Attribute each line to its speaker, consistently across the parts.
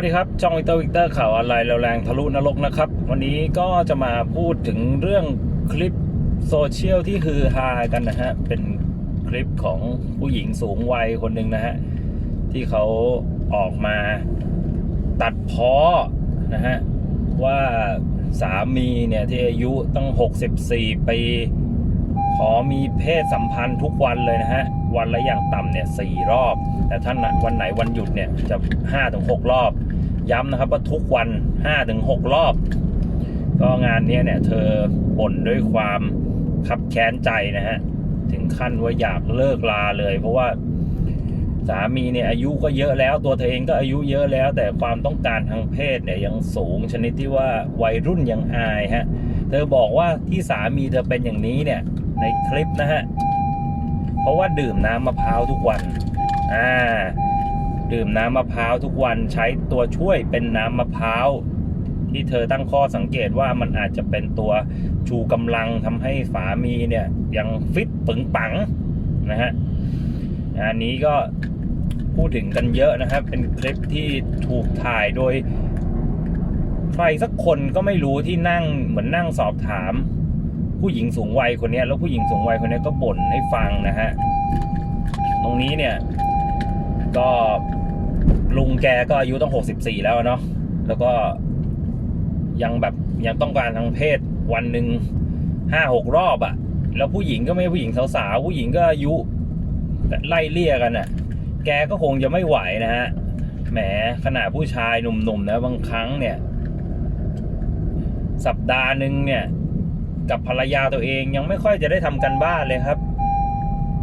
Speaker 1: วัสดีครับช่องวิกเตอร์วิกเตอร์ข่าวออนไลน์แรงทะลุนรกนะครับ วันนี้ก็จะมาพูดถึงเรื่องคลิปโซเชียลที่ฮือฮากันนะฮะ เป็นคลิปของผู้หญิงสูงวัยคนหนึ่งนะฮะ ที่เขาออกมาตัดพ้อนะฮะ ว่าสามีเนี่ย ที่อายุตั้ง 64 ปี ขอมีเพศสัมพันธ์ทุกวันเลยนะฮะ วันละอย่างต่ำเนี่ยสี่รอบ แต่ถ้านวันไหนวันหยุดเนี่ยจะห้าถึงหกรอบ ย้ำนะครับว่าทุกวันห้าถึงหกรอบ ก็งานนี้เนี่ยเธอบ่นด้วยความคับแค้นใจนะฮะ ถึงขั้นว่าอยากเลิกลาเลย เพราะว่าสามีเนี่ยอายุก็เยอะแล้วตัวเธอเองก็อายุเยอะแล้ว แต่ความต้องการทางเพศเนี่ยยังสูงชนิดที่ว่าวัยรุ่นยังอายฮะ เธอบอกว่าที่สามีเธอเป็นอย่างนี้เนี่ยในคลิปนะฮะ ราะว่าดื่มน้ำมะพร้าวทุกวันอ่าดื่มน้ำมะพร้าวทุกวันใช้ตัวช่วยเป็นน้ำมะพร้าวที่เธอตั้งข้อสังเกตว่ามันอาจจะเป็นตัวชูกำลังทำให้สามีเนี่ยยังฟิตปึงปังนะฮะอันนี้ก็พูดถึงกันเยอะนะครับ เป็นคลิปที่ถูกถ่ายโดย ใครสักคนก็ไม่รู้ที่นั่งเหมือนนั่งสอบถาม ผู้หญิงสูงวัยคนนี้แล้วผู้หญิงสูงวัยคนนี้ก็บ่นให้ฟังนะฮะตรงนี้เนี่ย ก็ลุงแกก็อายุต้องหกสิบสี่แล้วเนาะแล้วก็ยังแบบยังต้องการทางเพศวันหนึ่งห้าหกรอบอะ่ะ แล้วผู้หญิงก็ไม่ผู้หญิงสาวๆผู้หญิงก็อายุไล่เลี่ยกันอะ่ะ แกก็คงจะไม่ไหวนะฮะแหมขนาดผู้ชายหนุ่มๆนะบางครั้งเนี่ย สัปดาห์หนึ่งเนี่ย กับภรรยาตัวเองยังไม่ค่อยจะได้ทำกันบ้านเลยครับ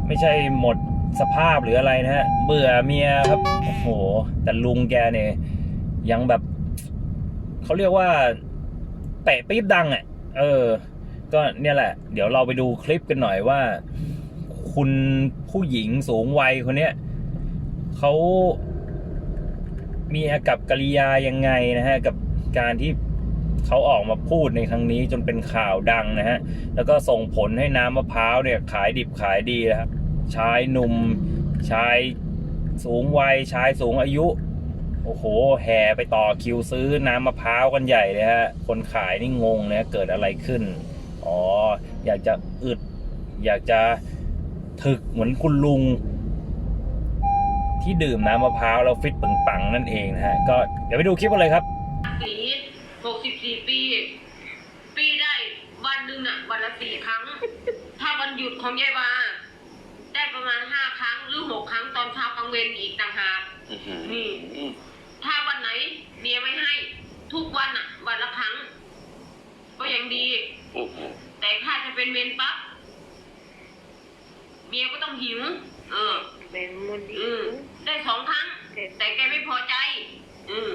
Speaker 1: ไม่ใช่หมดสภาพหรืออะไรนะฮะเบื่อเมียครับโอ้โหแต่ลุงแกเนี่ยยังแบบเขาเรียกว่าเตะปี๊บดังอะ่ะ เออ ก็เนี่ยแหละ เดี๋ยวเราไปดูคลิปกันหน่อยว่า คุณผู้หญิงสูงวัยคนเนี้ยเขามีอากับกิริยายังไงนะฮะ กับการที่ เขาออกมาพูดในครั้งนี้จนเป็นข่าวดังนะฮะ แล้วก็ส่งผลให้น้ำมะพร้าวเนี่ยขายดิบขายดีนะครับ ชายหนุ่ม ชายสูงวัย ชายสูงอายุ โอ้โห แห่ไปต่อคิวซื้อน้ำมะพร้าวกันใหญ่เลยฮะ คนขายนี่งงนะเกิดอะไรขึ้น อ๋อ อยากจะอึด อยากจะถึกเหมือนคุณลุง ที่ดื่มน้ำมะพร้าวแล้วฟิตปึงปังนั่นเองนะฮะ ก็เดี๋ยวไปดูคลิปกันเลยครับ
Speaker 2: ปี หกสิบสี่ปี ปีได้วันหนึ่งน่ะ วันละสี่ครั้ง ถ้าวันหยุดของยายวาได้ประมาณห้าครั้ง หรือหกครั้งตอนเช้ากลางเวรอีกต่างหาก
Speaker 3: อื้อหือ
Speaker 2: นี่ ถ้าวันไหนเมียไม่ให้ ทุกวันอะ วันละครั้ง ก็ยังดี
Speaker 3: โอ้โห
Speaker 2: แต่ถ้าจะเป็นเมนปั๊บเมียก็ต้องหิว เออ
Speaker 4: แบ่งมันดี
Speaker 2: อืมได้สองครั้ง แต่แกไม่พอใจ อืม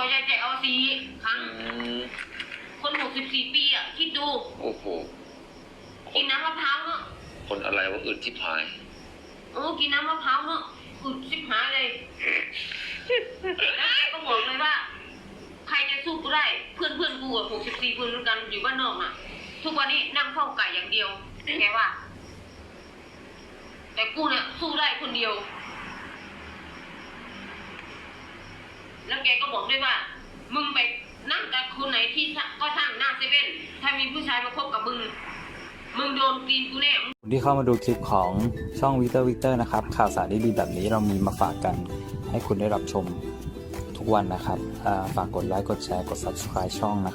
Speaker 2: แกไม่พอใจจะเอาสี่ครั้ง
Speaker 3: อืม
Speaker 2: คนหกสิบสี่ปีอะ คิดดู
Speaker 3: โอ้โห
Speaker 2: กินน้ำมะพร้าวเนาะ
Speaker 3: คนอะไรว่าอึดที่พาย
Speaker 2: โอ้กินน้ำมะพร้าวเนาะอึดชิบหายเลย แล้วแกก็บอกเลยว่า ใครจะสู้กูได้ เพื่อนเพื่อนกูอะหกสิบสี่คนเหมือนกันอยู่บ้านนอกน่ะ ทุกวันนี้นั่งเฝ้าไก่อย่างเดียวแกว่า แต่กูเนี่ยสู้ได้คนเดียว แล้วแกก็บอกด้วยว่า มึงไปนั่งกับคนไหนที่ก็ช่างหน้าเซเว่นถ้ามีผู้ชายมาคบกับมึง มึงโดนตีนกูแน่
Speaker 1: คุณที่เข้ามาดูคลิปของช่องวิเตอร์วิเตอร์นะครับ ข่าวสารดีๆแบบนี้เรามีมาฝากกัน ให้คุณได้รับชมทุกวันนะครับ ฝากกดไลค์กดแชร์กด subscribe ช่องนะครับ